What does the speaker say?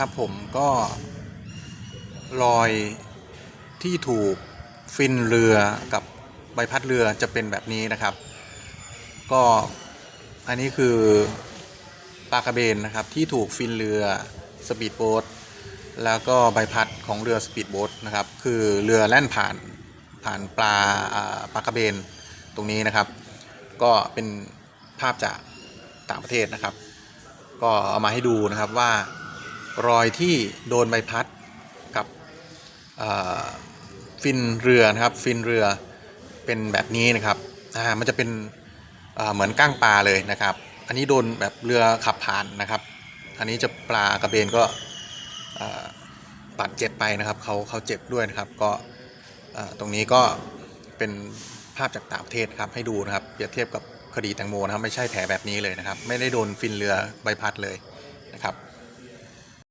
ครับผมก็รอยที่ถูกฟินเรือกับใบพัดเรือจะเป็นแบบนี้นะครับ ก็อันนี้คือปลากระเบนนะครับที่ถูกฟินเรือสปีดโบ๊ทแล้วก็ใบพัดของเรือสปีดโบ๊ทนะครับคือเรือแล่นผ่านผ่านปลาอ่าปลากระเบนตรงนี้นะครับ ก็เป็นภาพจากต่างประเทศนะครับ ก็เอามาให้ดูนะครับว่า รอยที่โดนใบพัดกับฟินเรือนะครับ ฟินเรือเป็นแบบนี้นะครับมันจะเป็นเหมือนก้างปลาเลยนะครับ อันนี้โดนแบบเรือขับผ่านนะครับ อันนี้จะปลากระเบนก็บาดเจ็บไปนะครับเขาเขาเจ็บด้วยนะครับ ก็ตรงนี้ก็เป็นภาพจากต่างประเทศครับให้ดูนะครับเปรียบเทียบกับคดีแตงโมนะครับไม่ใช่แผลแบบนี้เลยนะครับ ไม่ได้โดนฟินเรือใบพัดเลยนะครับ